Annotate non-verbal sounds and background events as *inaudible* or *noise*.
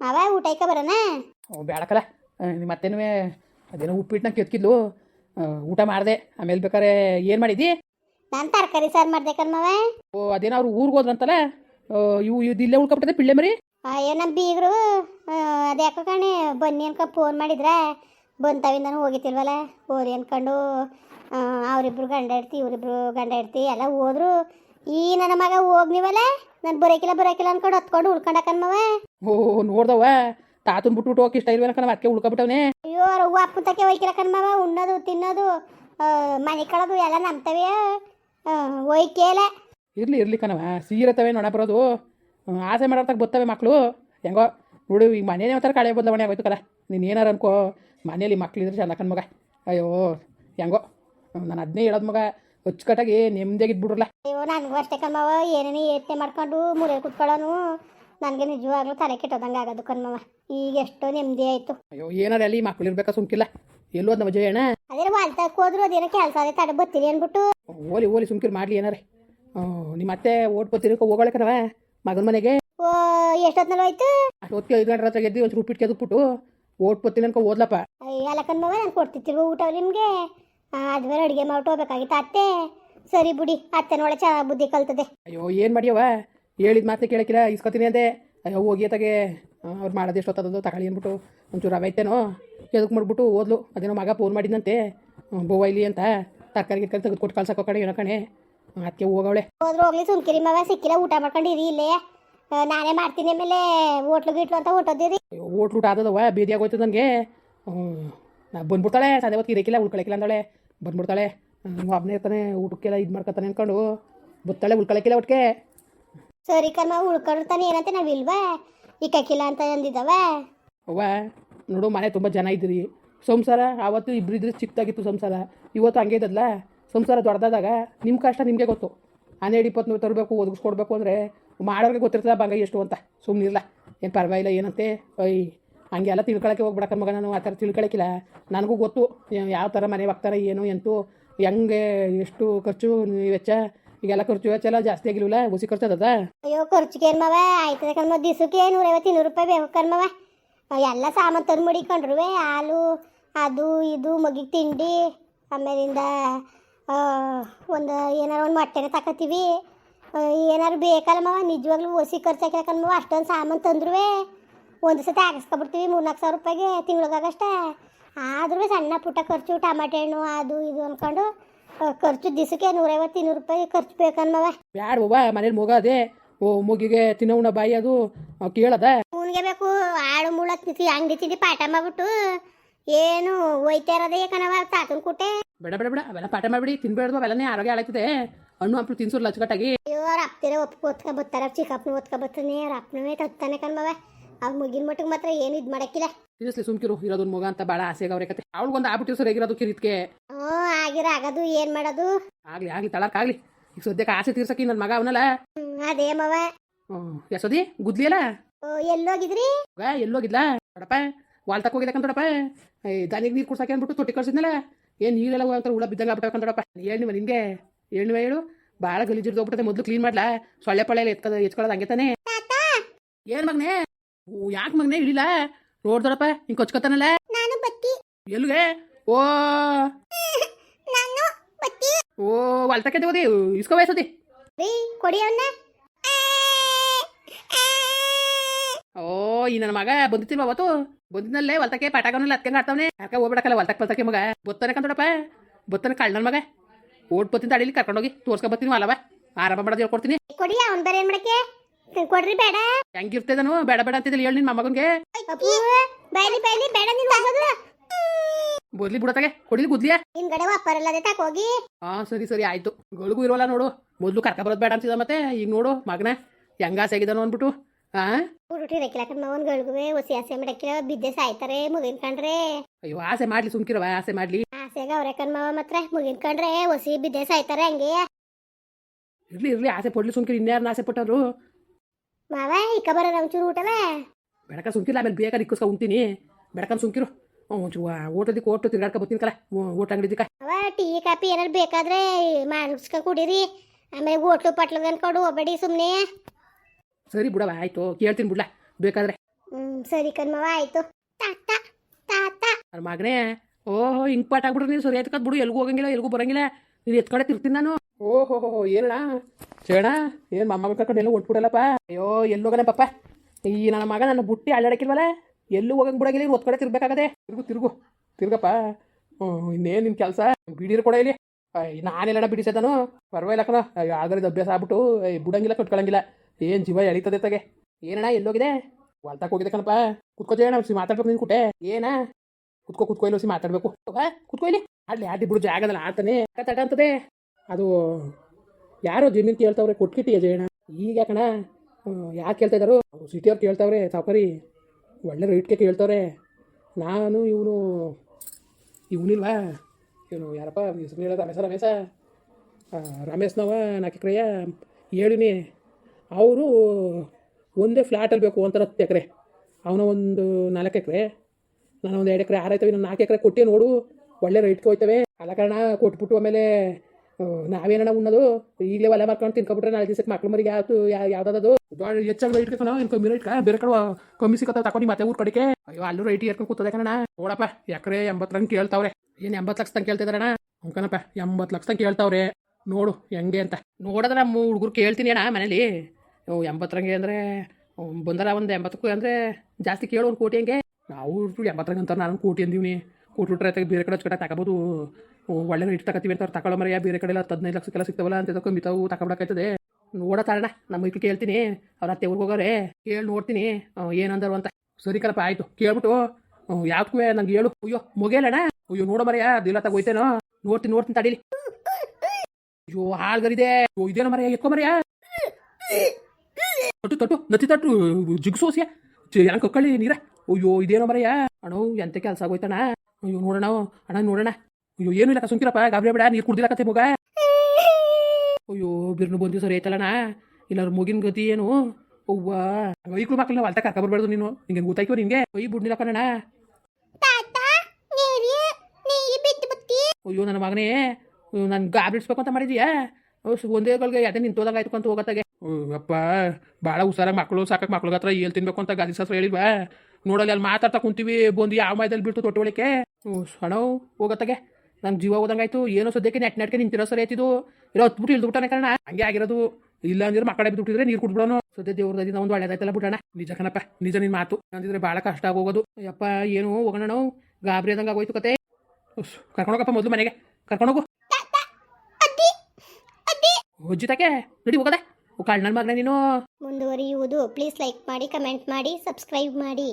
ಮಾವ ಊಟ ಐಕ ಬರೋಣ ಓ ಬೇಡಕಲ್ಲ ನಿಮ್ಮ ಅತ್ತೆನೂ ಅದೇನೋ ಉಪ್ಪಿಟ್ಟನ್ನ ಕೆತ್ಕಿದ್ಲು. ಆ, ಊಟ ಮಾಡಿದೆ. ಆಮೇಲೆ ಬೇಕಾರೆ ಏನು ಮಾಡಿದ್ದಿ ನಾನು ತರಕಾರಿ ಸಾರು ಮಾಡ್ದೆ ಕಣ್ಮವ ಓ ಅದೇನೋ ಅವ್ರು ಊರಿಗೆ ಹೋದ್ರಂತಲ್ಲ ಇವು ಇದು ಇಲ್ಲೇ ಉಳ್ಕೊಬಿಟ್ಟದೆ ಪಿಳ್ಳೆ ಮರಿ? ಅಯ್ಯೋ ನಮ್ಮ ಬೀಗರು ಅದು ಯಾಕೋ ಕಣೆ ಬನ್ನಿ ಅನ್ಕ ಫೋನ್ ಮಾಡಿದ್ರೆ ಬಂತಾವಿಂದನೂ ಹೋಗಿತಿಲ್ವಲ್ಲ ಹೋರಿ ಅನ್ಕೊಂಡು ಅವರಿಬ್ರು ಅವ್ರಿಬ್ರು ಗಂಡ ಇಡ್ತಿ ಇವರಿಬ್ರು ಗಂಡ ಇಡ್ತಿ ಎಲ್ಲ ಹೋದ್ರು ಈ ನನ್ನ ಮಗ ಹೋಗ್ನಿವಲ್ಲ ನಾನು ಬರೋಕಿಲ್ಲ ಬರೋಕಿಲ್ಲ ಅನ್ಕೊಂಡು ಹತ್ಕೊಂಡು ಉಳ್ಕೊಂಡ ಕಣ್ಮವ ಓ ನೋಡ್ದವ ತಾತನ್ ಬಿಟ್ಟು ಹೋಗಕ್ಕೆ ಇಷ್ಟ ಇಲ್ವೇನ ಕಣವ ಅದಕ್ಕೆ ಉಳ್ಕೊಬಿಟ್ಟವನೇ. ಅಯ್ಯೋ ಅವ್ವ ಅಪ್ಪುತಕ್ಕೆ ಹೋಯ್ಕಿಲ್ಲ ಕಣ್ಮವ ಉಣ್ಣೋದು ತಿನ್ನೋದು ಮನೆ ಕಳೋದು ಎಲ್ಲ ನಂಬ್ತವೆ ಒಯ್ಕೇಲ ಇರ್ಲಿ ಇರ್ಲಿ ಕಣವ ಸೀರತವೆ ನೋಡ ಬರೋದು. ಆಸೆ ಮಾಡೋರ್ತಾಗ ಬರ್ತವೆ ಮಕ್ಕಳು ಹೆಂಗೋ ನೋಡು ಈಗ ಮನೇನೆ ಒಂಥರ ಕಳೆ ಬದಲಾವಣೆ ಆಗೋಯ್ತು ಕಲ. ನೀನು ಏನಾರು ಅನ್ಕೋ ಮನೇಲಿ ಮಕ್ಳಿದ್ರೆ ಚೆನ್ನ ಕಣ್ಮಗ ಅಯ್ಯೋ ಹೆಂಗೋ ನಾನು ಅದನ್ನೇ ಹೇಳೋದು ಮಗ. ಅಚ್ಚುಕಟ್ಟಾಗಿ ನೆಮ್ಮದಿಯಾಗಿದ್ಬಿಡ್ರಲ್ಲ ಅಯ್ಯೋ ನನಗೂ ಅಷ್ಟೇ ಕಮ್ಮವ ಏನೇನೇ ಯೋಚನೆ ಮಾಡ್ಕೊಂಡು ಮೂರೆ ಕುತ್ಕೊಳ್ಳೋನು ನನಗೆ ನಿಜವಾಗ್ಲೂ ತಲೆ ಕೆಟ್ಟೋದಂಗೆ ಆಗೋದು ಕಣ್ಮವ ಈಗ ಎಷ್ಟೋ ನೆಮ್ಮದಿ ಆಯ್ತು. ಅಯ್ಯೋ ಏನಾರ ಅಲ್ಲಿ ಮಕ್ಳು ಇರ್ಬೇಕಾ ಸುಮ್ಕಿಲ್ಲ? ಎಲ್ಲೋ ನಮ್ಮ ಏನ ಅದೇ ವಾಲ್ತಕ್ಕೆ ಹೋದ್ರು ಅದೇನೋ ಕೆಲಸ ಅದೇ ತಡ ಬತ್ತೀರಿ ಅಂದ್ಬಿಟ್ಟು ಓಲಿ ಓಲಿ ಸುಮ್ಕಿರ್ ಮಾಡ್ಲಿ ಏನಾರೆ. ನಿಮ್ಮ ಅತ್ತೆ ಓಟ್ ಬತ್ತಿರಕ್ಕೆ ಹೋಗೋಳೆ ಕಣವ ಮಗನ ಮನೆಗೆ. ಓ ಎಷ್ಟೊತ್ತಿನಲ್ಲಿ ಹೋಯ್ತು ಅಷ್ಟೊತ್ತಿಗೆ ಐದು ಗಂಟೆ ರಾತ್ರಿ ಎದ್ದು ಒಂದು ರೂಪಿಟ್ಟು ಕೆದಕ್ಬಿಟ್ಟು ಓಟ್ ಬತ್ತೀನಿ ಅನ್ಕೊ ಓದ್ಲಪ್ಪ. ಅಯ್ಯ ಅಲ್ಲ ಕಣ್ಮವ ನಾನು ಕೊಡ್ತಿರ್ತೀವಿ ಊಟ ನಿಮಗೆ. ಅದು ಅಡಿಗೆ ಹೋಗ್ಬೇಕಾಗಿತ್ತು. ಅತ್ತೆ ಸರಿ ಬಿಡಿ. ಅತ್ತೆ ನೋಡ ಚೆನ್ನಾಗಿ ಬುದ್ಧಿ ಕಲ್ತದೆ. ಅಯ್ಯೋ ಏನು ಮಾಡ್ಯವ ಹೇಳಿದ ಮಾತೇ ಕೇಳಕ್ಕಿಲ್ಲ ಇಸ್ಕೊತೀನಿ ಅಂದೆ. ಅಯ್ಯೋ ಹೋಗಿ ಅತ್ತಾಗೆ ಅವ್ರು ಮಾಡೋದು ಎಷ್ಟು ಹೊತ್ತದದು ತಗೊಳ್ಳಿ ಅಂದ್ಬಿಟ್ಟು ಒಂಚೂರು ಅವೈತೇನೋ ಐತೇನೋ ಎದಕ್ಕೆ ಮಾಡ್ಬಿಟ್ಟು ಓದ್ಲು. ಅದೇನೋ ಮಗ ಫೋನ್ ಮಾಡಿದಂತೆ ಬೋವ ಇಲ್ಲಿ ಅಂತ. ತರಕಾರಿ ಗಿರ್ಕಾರಿ ತೆಗೆದು ಕೊಟ್ಟು ಕಳ್ಸಕ್ಕೋ ಕಡೆ ಏನೋ ಕಣೆ. ಅತ್ತೆ ಹೋಗವಳೆ. ಹೋದ್ರು ಹೋಗ್ಲಿ ಸುಮ್ಕಿರಿ ಮಗ ಸಿಕ್ಕಿಲ್ಲ ಊಟ ಮಾಡ್ಕೊಂಡು ಇರಿ ಇಲ್ಲೇ. ನಾನೇ ಮಾಡ್ತೀನಿ ಆಮೇಲೆ ಹೋಟ್ಲು ಗಿಟ್ಲು ಅಂತ ಹೊಟ್ಟೋದಿರಿ ಓಟ್ ಊಟ ಆದದವ ಬೇದಿಯಾಗೋಯ್ತು ನನಗೆ ನಾ ಬಂದ್ಬಿಡ್ತಾಳೆ ಸದ್ಯ ಹೊತ್ತಿಗೆ ಇರಕ್ಕಿಲ್ಲ ಉಳ್ಕೊಳಕ್ಕಿಲ್ಲ ಅಂದಳೆ ಬಂದ್ಬಿಡ್ತಾಳೆ. ಒಬ್ಬನೇ ಇರ್ತಾನೆ ಊಟಕ್ಕೆಲ್ಲ ಇದು ಮಾಡ್ಕೊತಾನೆ ಅನ್ಕೊಂಡು ಬತ್ತಾಳೆ ಉಳ್ಕೊಳಕಿಲ್ಲ ಒಟ್ಟಿಗೆ ಸರಿ ಕರ್ಮ ಉಳ್ಕೊಂಡಿರ್ತಾನೆ ಏನಂತೆ ನಾವಿಲ್ವಾ ಕಕ್ಕಿಲ್ಲ ಅಂತ ಅಂದಿದ್ದಾವೆ? ಅವ್ವ ನೋಡು ಮನೆ ತುಂಬ ಜನ ಇದ್ದೀರಿ. ಸಂಸಾರ ಆವತ್ತು ಇಬ್ಬರಿದ್ರೆ ಚಿಕ್ಕದಾಗಿತ್ತು ಸಂಸಾರ. ಇವತ್ತು ಹಂಗೆ ಇದ್ದಲ್ಲ ಸಂಸಾರ ದೊಡ್ಡದಾದಾಗ ನಿಮ್ಮ ಕಷ್ಟ ನಿಮಗೆ ಗೊತ್ತು. ಹನ್ನೆರಡು ಇಪ್ಪತ್ತು ತರಬೇಕು ಒದಗಿಸ್ಕೊಡ್ಬೇಕು ಅಂದರೆ ಮಾಡೋರಿಗೆ ಗೊತ್ತಿರ್ತದೆ ಬಂಗ ಎಷ್ಟು ಅಂತ. ಸುಮ್ಮನಿರಲ್ಲ ಏನು ಪರವಾಗಿಲ್ಲ ಏನಂತೆ? ಅಯ್ಯ ಹಂಗೆ ಎಲ್ಲ ತಿಳ್ಕೊಳಕ್ಕೆ ಹೋಗ್ಬಿಡಕ್ಕ ಮಗ ನಾನು ಆ ಥರ ತಿಳ್ಕೊಳಕ್ಕಿಲ್ಲ ನನಗೂ ಗೊತ್ತು ಯಾವ ಥರ ಮನೆ ಹೋಗ್ತಾರೆ ಏನು ಎಂತು. ಹೆಂಗೆ ಎಷ್ಟು ಖರ್ಚು ವೆಚ್ಚ? ಈಗೆಲ್ಲ ಖರ್ಚು ವೆಚ್ಚ ಎಲ್ಲ ಜಾಸ್ತಿ ಆಗಿಲ್ಲ ಹುಸಿ ಖರ್ಚು ಅದ ಅಯ್ಯೋ, ಖರ್ಚಿಗೆ ಏನು ಮಾವ? ಆಯ್ತದ ಕಣ್ಮ ದಿಸಕ್ಕೆ ನೂರೈವತ್ತು ಇನ್ನೂರು ರೂಪಾಯಿ ಬೇಕು ಕಣ್ಮವ ಎಲ್ಲ ಸಾಮಾನು ತಂದು ಮುಡಿಕೊಂಡ್ರು ಹಾಲು, ಅದು, ಇದು, ಮಗಿಗೆ ತಿಂಡಿ, ಆಮೇಲಿಂದ ಒಂದು ಏನಾರು ಒಂದು ಮೊಟ್ಟೆನ ತಗೋತೀವಿ ಏನಾರು ಬೇಕಲ್ಲ ಮಾವ? ನಿಜವಾಗ್ಲೂ ಖರ್ಚು ಕಣ್ಮವ ಅಷ್ಟೊಂದು ಸಾಮಾನು ತಂದ್ರುವೆ. ಒಂದು ಸತಿ ಹಾಕಿಸ್ಕೊಬಿಡ್ತೀವಿ ಮೂರ್ನಾಲ್ಕು ಸಾವಿರ ರೂಪಾಯಿಗೆ ತಿಂಗಳಿಗಾಗಷ್ಟೇ. ಆದ್ರೂ ಸಣ್ಣ ಪುಟ್ಟ ಖರ್ಚು ಟಮಾಟೆ ಹಣ್ಣು ಅದು ಇದು ಅಂದ್ಕೊಂಡು ಖರ್ಚು ದಿಸಕ್ಕೆ ನೂರೈವತ್ತು ಇನ್ನೂರು ರೂಪಾಯಿ ಖರ್ಚು ಬೇಕನ್ಮವ ಬ್ಯಾಡ ಹೂವ ಮನೇಲಿ ಮಗ ಅದೇ ಓ ಮುಗಿಗೆ ತಿನ್ನೋಣ ಬಾಯಿ ಅದು ಕೇಳದ? ಅವನಿಗೆ ಬೇಕು ಆಳು ಮೂಳ ತಿಂತಿ ಅಂಗಡಿ ತಿಂಡಿ ಪಾಠ ಮಾಡ್ಬಿಟ್ಟು ಏನು ಒಯ್ತಾ ಇರೋದೇ ಕಣವ ತಾತನ್ ಕೊಟ್ಟೆ ಬೇಡ ಬೇಡ ಬೇಡ ಅವೆಲ್ಲ ಪಾಠ ಮಾಡಿಬಿಡಿ ತಿನ್ಬೇಡ್ದು ಅವೆಲ್ಲನೇ ಆರೋಗ್ಯ ಹಾಳಾಗ್ತದೆ. ಹಣ್ಣು ಹಂಪಲು ತಿನ್ಸೋಲ್ಲ ಅಚ್ಚುಕಟ್ಟಾಗಿ ಅಯ್ಯೋ ಅವ್ರ ಅಪ್ತಿರ ಒಪ್ಪ ಓದ್ಕೊ ಬರ್ತಾರ ಚಿಕ್ಕಪ್ಪನ ಓದ್ಕೊ ಬರ್ತಾನೆ ಅವ್ರ ಅಪ್ಪನೇ ತತ್ತಾನೆ ಕಣ್ಮವ ಅವ್ರ ಮುಗಿನ ಮಟ್ಟಿಗೆ ಮಾತ್ರ ಏನು ಇದ್ ಮಾಡಕ್ಕಿಲ್ಲ. ಸೀರಿಯಸ್ಲಿ ಸುಮ್ಕಿರು ಇರೋದೊಂದು ಮಗ ಅಂತ ಬಾಳ ಆಸೆ ಅವ್ರ ಕತೆ. ಅವಳಿಗೊಂದು ಆಗ್ಬಿಟ್ಟಿರು ಸರ್ ಹೇಗಿರೋದು ಕಿರಿತ್ಕೆ ಹ್ಞೂ ಆಗಿರ ಆಗದು ಏನು ಮಾಡೋದು? ಆಗ್ಲಿ ಆಗ್ಲಿ ತಳಕ್ಕಾಗ್ಲಿ ಈಗ ಸದ್ಯಕ್ಕೆ ಆಸೆ ತೀರ್ಸಕ್ಕೆ ನನ್ನ ಮಗ ಅವನಲ್ಲ? ಹ್ಮ್, ಅದೇ ಮವ. ಹ್ಞೂ ಯಸೋದಿ ಗುದ್ಲಿ ಅಲ್ಲ ಓ ಎಲ್ಲೋಗಿದ್ರಿ? ಮಗ ಎಲ್ಲೋಗಿದ್ಲ? ನೋಡಪ್ಪ ವಾಲ್ ತಕ್ಕ ಹೋಗಿದ್ದಕ್ಕಂತೋಡಪ್ಪ ನೀರ್ ನೀರು ಕುಡ್ಸಕ್ಕೆ ಅಂದ್ಬಿಟ್ಟು ತೊಟ್ಟಿ ಕಳ್ಸಿದ್ನಲ್ಲ? ಏನ್ ನೀರೆಲ್ಲ ಹೋಗಂತ ಹುಳ ಬಿದ್ದಂಗೆ ಆಗ್ಬಿಟ್ಟಕ್ಕಂತೋಡಪ್ಪ ಹೇಳಿ ನೀವು ನಿನಗೆ ಹೇಳಿ ಹೇಳು ಬಾಳ ಗಲೀಜಿರ್ದು ಹೋಗ್ಬಿಟ್ಟದೆ ಮೊದಲು ಕ್ಲೀನ್ ಮಾಡ್ಲಾ? ಸೊಳ್ಳೆ ಪಳ್ಳೆ ಎಲ್ಲ ಎಚ್ಕೊಳ್ಳೋದು ಹಂಗೆ ತಾನೆ? ಏನ್ ಮಗನೇ? ಓ ಯಾಕೆ ಮಗನೇ ರೋಡ್ ದೊಡಪ್ಪ ಹಿಂಗೆ ಕೊಚ್ಕೊತಾನಲ್ಲ? ನಾನು ಬತ್ತಿ. ಎಲ್ಲಿಗೆ ಓ. *laughs* ನಾನು ಬತ್ತಿ. ಓ ಹೊಲ್ತಕ್ಕೆ ತಗೋದಿ ಇಸ್ಕೋ ವಯಸ್ಸದಿ ರೀ ಕೊಡಿ ಅವನ್ನ ಓ ಈ ನನ್ನ ಮಗ ಬಂದಿತ್ತಿಲ್ವ ಅವತ್ತು? ಬಂದಿದ್ನಲ್ಲೇ ಹೊಲ್ತಕ್ಕೆ ಪಟಾಕವನ್ನೆಲ್ಲ ಹತ್ಕೊಂಡು ಆಡ್ತಾವನೆ ಯಾಕೆ ಹೋಗ್ಬಿಡಕಲ್ಲ ಹೊಲ್ತಕ್ಕೆ ಬರ್ತಕ್ಕೆ ಮಗ? ಬತ್ತಾನೆ ಕಂದೋಡಪ್ಪ ಬತ್ತಾನೆ ಕಳ್ಳನ ಮಗ. ಓಟ್ ಬತ್ತಿನ ಅಡಿಲಿ ಕರ್ಕೊಂಡೋಗಿ ತೋರ್ಸ್ಕೊ ಬರ್ತೀನಿ ಅಲ್ಲವ ಆರಾಮ ಮಾಡೋದು ಹೇಳ್ಕೊಡ್ತೀನಿ. ಕೊಡಿ ಅವನ್ ಬೇರೆ ಏನ್ ಮಾಡಕ್ಕೆ? ಕೊಡ್ರಿ ಬೇಡ. ಹೆಂಗಿರ್ತದನು ಬೇಡ ಬೇಡ ಅಂತಿದ್ದಲ್ಲಿ ಹೇಳಿ ನಿನ್ ಮೊಮ್ಮಗನ್ಗೆ. ಬೈಲಿ ಬೈಲಿ ಬೇಡ ನೀನ್ ಹೋಗೋದು. ಬೋದ್ಲಿ ಬಿಡತ್ತಾಗೆ ಕೊಡಿಲಿ ಗುದ್ಲಿಯ. ಹಿಂದ್ಗಡೆ ವಾಪರಲ್ಲದೆ ತಕೋಗಿ ಹಾ ಸರಿ ಸರಿ ಆಯ್ತು. ಗಳಿಗೂ ಇರೋಲ್ಲ ನೋಡು. ಮೊದ್ಲು ಕರ್ಕ ಬರೋದ್ ಬೇಡ ಅಂತಿದ ಮತ್ತೆ ಈಗ ನೋಡು ಮಗನ ಹೆಂಗ ಆಸೆಗಿದಾನು ಅಂದ್ಬಿಟ್ಟು. ಹಾ ಹುಡುಟಿ ರಕ್ಕಿಲ್ಲ ಕಮ್ಮ ಒಂದ್ ಗಳಿಗುವೆ ಒಸಿ ಆಸೆ ಮಾಡಕ್ಕೆ ಬಿದ್ದೆ ಸಾಯ್ತಾರೆ ಮುಗಿನ್ ಕಂಡ್ರೆ ಅಯ್ಯೋ ಆಸೆ ಮಾಡ್ಲಿ ಸುಮ್ಕಿರವ ಆಸೆ ಮಾಡ್ಲಿ. ಆಸೆಗ ಅವ್ರೆ ಕಣ್ಮವ ಮಾತ್ರ ಮುಗಿನ್ ಕಂಡ್ರೆ ಒಸಿ ಬಿದ್ದೆ ಸಾಯ್ತಾರೆ ಹಂಗೆ. ಇರ್ಲಿ ಇರ್ಲಿ ಆಸೆ ಪಡ್ಲಿ ಸುಮ್ಕಿರಿ ಇನ್ಯಾರನ್ನ ಆಸೆ ಪಟ್ಟವ್ರು ಮಾವ ಇಕ್ಕ ಬರೋದ ಒಂಚೂರು ಊಟವ ಬೆಳಕ ಸುಮ್ಕಿಲ್ಲ ಆಮೇಲೆ ಬೇಕಾದ್ರೆ ಇಕ್ಕಿಸ್ಕೊ ಉಂತೀನಿ. ಬೆಳಕನ್ ಸುಮ್ಕಿರು. ಒಂಚೂರು ಓಟದಿಕ್ಕೆ ಓಟು ತಿರ್ಗಾಡ್ಕೊ ಬರ್ತೀನಿ ಊಟ ಓಟ್ ಅಂಗಡಿದಿಕ್ಕ ಅವ ಟೀ ಕಾಪಿ ಏನಾರು ಬೇಕಾದ್ರೆ ಮಾಡಿಸ್ಕೊ ಕುಡೀರಿ. ಆಮೇಲೆ ಓಟ್ಲು ಪಟ್ಲು ಅನ್ಕೊಂಡು ಒಬ್ಬಡಿ ಸುಮ್ಮನೆ ಸರಿ ಬಿಡವ ಆಯ್ತು. ಕೇಳ್ತೀನಿ ಬಿಡ್ಲ ಬೇಕಾದ್ರೆ. ಹ್ಮ್ ಸರಿ ಕಣ್ಮವ ಆಯ್ತು. ತಾತ ತಾತ. ನನ್ನ ಮಗನೇ ಓಹೋ ಹಿಂಗೆ ಪಾಠ ಆಗ್ಬಿಡ್ರಿ ನೀನು ಸರಿ ಆಯ್ತು ಬಿಡು. ಎಲ್ಗೂ ಹೋಗಂಗಿಲ್ಲ ಎಲ್ಗೂ ಬರಂಗಿಲ್ಲ. ನೀನು ಎತ್ಕಡೆ ತಿರ್ತೀನಿ ನಾನು. ಓಹೋ ಹೋ ಏನಣ್ಣ ಚೇಣ ಏನು ಮಮ್ಮ ಕರ್ಕೊಂಡು ಎಲ್ಲೂ ಹೊಟ್ಬಿಡಲ್ಲಪ್ಪ ಅಯ್ಯೋ ಎಲ್ಲೋಗನೆ ಪಪ್ಪ ಈ ನನ್ನ ಮಗ ನನ್ನ ಬುಟ್ಟಿ ಅಳ್ಳಾಡಕ್ಕಿಲ್ವಲ್ಲ ಎಲ್ಲೂ ಹೋಗಂಗೆ ಬಿಡಂಗಿಲ್ಲ ಇವ್ರು ಒತ್ಕಡೆ ತಿರ್ಬೇಕಾಗದೆ ತಿರುಗು ತಿರುಗು ತಿರ್ಗಪ್ಪ. ಹ್ಞೂ ಇನ್ನೇನು ನಿನ್ನ ಕೆಲಸ? ಬಿಡಿರು ಕೊಡ ಇಲ್ಲಿ. ಅಯ್ಯ, ನಾನೆಲ್ಲಣ್ಣ ಬಿಡಿಸೇತಾನು ಪರವಾಗಿಲ್ಲ ಕಣ. ಯಾವ್ದ್ರದ್ದು ಅಭ್ಯಾಸ ಆಗ್ಬಿಟ್ಟು ಬಿಡಂಗಿಲ್ಲ ಕಟ್ಕೊಳಂಗಿಲ್ಲ ಏನು ಜೀವ ಎಳಿತದೆ ತಗೆ. ಏನಣ್ಣ ಎಲ್ಲೋಗಿದೆ ಹೊಲ್ತಕ್ಕೆ ಹೋಗಿದೆ ಕಣಪ್ಪ. ಕುತ್ಕೋ ಸಿ ಮಾತಾಡ್ಬೇಕು ನೀನು ಕುಟೆ. ಏನಾ? ಕುತ್ಕೋ ಕುತ್ಕೋ ಇಲ್ಲಿ ಸಿ ಮಾತಾಡ್ಬೇಕು. ಕುತ್ಕೋ ಇಲ್ಲಿ. ಅಲ್ಲಿ ಆಡಿ ಬಿಡು ಜಾಗದಲ್ಲಿ ಆಡ್ತಾನೆ ತಟ ಅಂತದೆ. ಅದು ಯಾರೋ ಜಮೀನು ಕೇಳ್ತಾವ್ರೆ ಕೊಟ್ಕಿಟ್ಟಿಗೆ ಜಯಣ ಈಗ ಕಣ ಯಾಕೆ ಕೇಳ್ತಾ ಇದ್ದಾರೋ ಸಿಟಿಯವ್ರು ಕೇಳ್ತಾವ್ರೆ, ಸಾವುಕಾರಿ. ಒಳ್ಳೆ ರೇಟ್ಗೆ ಕೇಳ್ತಾವ್ರೆ. ನಾನು ಇವನು, ಇವನಿಲ್ವಾ? ಇವನು ಯಾರಪ್ಪ ಹೆಸರು ಹೇಳೋದು ರಮೇಶ ರಮೇಶ. ರಮೇಶ್ನವ ನಾಲ್ಕು ಎಕರೆಯ ಹೇಳಿನಿ. ಅವರು ಒಂದೇ ಫ್ಲ್ಯಾಟಲ್ಲಿ ಬೇಕು ಒಂಥರ ಹತ್ತು ಎಕರೆ. ಅವನ ಒಂದು ನಾಲ್ಕು ಎಕರೆ. ನಾನು ಒಂದು ಎರಡು ಎಕರೆ ಆರಾಯ್ತವೆ ನಾನು ನಾಲ್ಕು ಎಕರೆ ಕೊಟ್ಟೆ ನೋಡು. ಒಳ್ಳೆ ರೇಟ್ಗೆ ಹೋಯ್ತವೆ. ಅಲ್ಲ ಕಾರಣ ಕೊಟ್ಬಿಟ್ಟು ಆಮೇಲೆ ಆ, ನಾವೇನಣ್ಣ ಉಣ್ಣೋದು? ಈಗಲೇ ಒಲೆ ಮಾಡ್ಕೊಂಡು ತಿನ್ಕೊಬಿಟ್ರೆ ನಾಳೆ ದಿವಸಕ್ಕೆ ಮಕ್ಳು ಮರಿಗೆ ಯಾವ್ದು ಯಾವ್ದಾದದು? ಹೆಚ್ಚಾಗಿ ರೈಟ್ ಕಣ ಏನು ಕಮ್ಮಿ ಇಟ್ಕ ಬೇರೆ ಕಡೆ ಕಮ್ಮಿ ಸಿಕ್ಕತ್ತ? ತಕೊಂಡು ಮತ್ತೆ ಊರ್ ಕಡೆಗೆ. ಅಯ್ಯೋ ಅಲ್ಲೂ ರೈಟ್ ಏರ್ಕೊಂಡು ಕೂತದೆ ಕಣ ನೋಡಪ್ಪ ಎಕರೆ ಎಂಬತ್ತು ರಂಗ್ ಕೇಳ್ತಾವ್ರೆ. ಏನು ಎಂಬತ್ತು ಲಕ್ಷ ತಂಗ ಕೇಳ್ತಿದಾರಣ ಅಂಕನಪ್ಪ ಎಂಬತ್ತು ಲಕ್ಷ ತಂಗೆ ಕೇಳ್ತಾವ್ರೆ. ನೋಡು ಹೆಂಗೆ ಅಂತ. ನೋಡಿದ್ರೆ ನಮ್ಮ ಹುಡುಗರು ಕೇಳ್ತೀನಿ ಅಣ್ಣ ಮನೇಲಿ. ಎಂಬತ್ತರಂಗೆ ಅಂದರೆ ಬಂದರ ಒಂದು ಎಂಬತ್ತಕ್ಕೂ ಅಂದರೆ ಜಾಸ್ತಿ ಕೇಳು ಒಂದು ಕೋಟಿ ಹಂಗೆ. ನಾವು ಎಂಬತ್ತರಂಗೆ ಅಂತಾರೆ ನಾನು ಕೋಟಿ ಕೊಟ್ಬಿಟ್ರೆ ತೆಗೆ ಬೇರೆ ಕಡೆ ಹಚ್ಕಡೆ ತಗೋಬೋದು ಒಳ್ಳೆ ರೇಟ್ ತಗೋತೀವಿ ಅಂತ ಅವ್ರು ತಗೊಳ್ಳೋ ಮರ ಬೇರೆ ಕಡೆ ಎಲ್ಲ ಹದಿನೈದು ಲಕ್ಷಕ್ಕೆಲ್ಲ ಸಿಗ್ತಾವಲ್ಲ ಅಂತ ಕಮ್ಮಿತಾವು ತಗೊಳಕಾಯ್ತದೆ ನೋಡ ತಾರಣ ನಮ್ಮ ಮಕ್ಳು ಕೇಳ್ತೀನಿ. ಅವ್ರ ಅತ್ತೆ ಊರಿಗೆ ಹೋಗೋರೆ. ಕೇಳಿ ನೋಡ್ತೀನಿ. ಏನಂದರು ಅಂತ. ಸರಿ ಕಲಪ್ಪ ಆಯಿತು. ಕೇಳ್ಬಿಟ್ಟು ಯಾವ್ದಕ್ಕೂ ನಂಗೆ ಹೇಳು. ಅಯ್ಯೋ ಮುಗಿಯಲ್ಲಣ್ಣ ಅಯ್ಯೋ, ನೋಡೋ ಮರೆಯ, ದಿಲ್ಲ ತಗೋಯ್ತೇನೋ ನೋಡ್ತೀನಿ ನೋಡ್ತೀನಿ ತಡೀಲಿ. ಅಯ್ಯೋ ಹಾಳ್ಗರಿದೆ ಇದೇನೋ ಮರೆಯ, ಎತ್ಕೊ ಮರೆಯ. ತಟ್ಟು ತಟ್ಟು, ನತ್ತಿ ತಟ್ಟು ಜಿಗ್ಸೋಸಿಯ ಯಾಕೆ ಕಕ್ಕಳಿ ನೀರ. ಅಯ್ಯೋ, ಇದೇನೋ ಮರೆಯ. ಅಣ್ಣ ಎಂತ ಕೆಲಸ ಆಗೋಯ್ತಣ್ಣ? ಅಯ್ಯೋ, ನೋಡೋಣ. ಅಣ್ಣ, ನೋಡೋಣ. ಅಯ್ಯೋ ಏನು ಇಲ್ಲ ಸುಮ್ಕಿರಪ್ಪ ಗಾಬರಿ ಬೇಡ ನೀರು ಕುಡ್ದಿಲ್ಲಕತ್ತೆ ಮಗ. ಅಯ್ಯೋ ಬಿರ್ನು ಬಂದಿ ಸರಿ ಆಯ್ತಲ್ಲಣ್ಣ ಇಲ್ಲಾರ ಮುಗಿನ ಗತಿ ಏನು? ಅವ್ವ. ಐಕ್ಳು ಮಕ್ಕಳನ್ನ ಅಲ್ತ ಕರ್ಕ ಬರ್ಬಾರ್ದು ನೀನು. ಹಿಂಗೆ ಗೊತ್ತಾಯ್ತು ನಿಂಗೆ? ಒಯ್ ಬಿಡ್ನಿಲ್ಲ ಕಣಣ್ಣ ಅಯ್ಯೋ ನನ್ನ ಮಗನೇ ನಾನು ಗಾಬರಿಡ್ಸ್ಬೇಕು ಅಂತ ಮಾಡಿದೀಯಾ? ಒಂದೇ ಗಳಿಗೆ ಯಾವ್ದೇ ನಿಂತೋದಾಗ ಅಂತ ಹೋಗತ್ತಾಗೆ? ಅಪ್ಪ ಭಾಳ ಹುಷಾರಾಗಿ ಮಕ್ಕಳು ಸಾಕಕ್ಕೆ ಮಕ್ಳಿಗೆ ಹತ್ರ ಏಲ್ ತಿನ್ಬೇಕು ಅಂತ ಗಾದಿ ಶಾಸ್ತ್ರ ಹೇಳಿದ್ವಾ ನೋಡಲ್ಲಿ ಅಲ್ಲಿ ಮಾತಾಡ್ತಾ ಕುಂತೀವಿ ಬಂದು ಯಾವ ಮಾಯದಲ್ಲಿ ಬಿಟ್ಟು ತೊಟ್ಟು ಹ್ಞೂ ಹಣ ಹೋಗತ್ತಾಗೆ. ನನ್ನ ಜೀವ ಹೋದಂಗಾಯ್ತು ಏನೋ ಸದ್ಯಕ್ಕೆ ನೆಟ್ ನೆಟ್ಕೆ ನಿಂತಿರೋ ಸರಿ ಆಯ್ತಿದ್ದು ಇರೋ ಹತ್ಬಿಟ್ಟು ಬಿಟ್ಟು ಬಿಟ್ಟಾನೆ ಕಾರಣ ಹಂಗೆ ಆಗಿರೋದು. ಇಲ್ಲ ಅಂದ್ರೆ ಮಕ್ಕಳ ಬಿಟ್ಟಿದ್ರೆ ನೀರು ಕುಡ್ಬಿಡೋನು ಸದ್ಯ ದೇವ್ರದಿಂದ ಒಂದು ಒಳ್ಳೇದಾಯ್ತಲ್ಲ ಬಿಡೋಣ. ನಿಜ ಕಣಪ್ಪ. ನಿಜ ನಿನ್ನ ಮಾತು. ಅಂದಿದ್ರೆ ಭಾಳ ಕಷ್ಟ ಆಗೋಗೋದು. ಯಪ್ಪ ಏನು ಹೋಗೋಣ ನಾವು ಗಾಬರಿ ಆದಂಗೆ ಆಗೋಯ್ತು ಕತೆ. ಕರ್ಕೊಂಡೋಗಪ್ಪ ಮೊದಲು ಮನೆಗೆ. ಕರ್ಕೊಂಡೋಗು. ಹೊಜ್ಜಿತಕ್ಕೆ ನಡಿ ಹೋಗದೆ. ನನ್ನ ಮಗನ ನೀನು. ಮುಂದುವರಿಯುವುದು. ಪ್ಲೀಸ್ ಲೈಕ್ ಮಾಡಿ, ಕಮೆಂಟ್ ಮಾಡಿ, ಸಬ್ಸ್ಕ್ರೈಬ್ ಮಾಡಿ.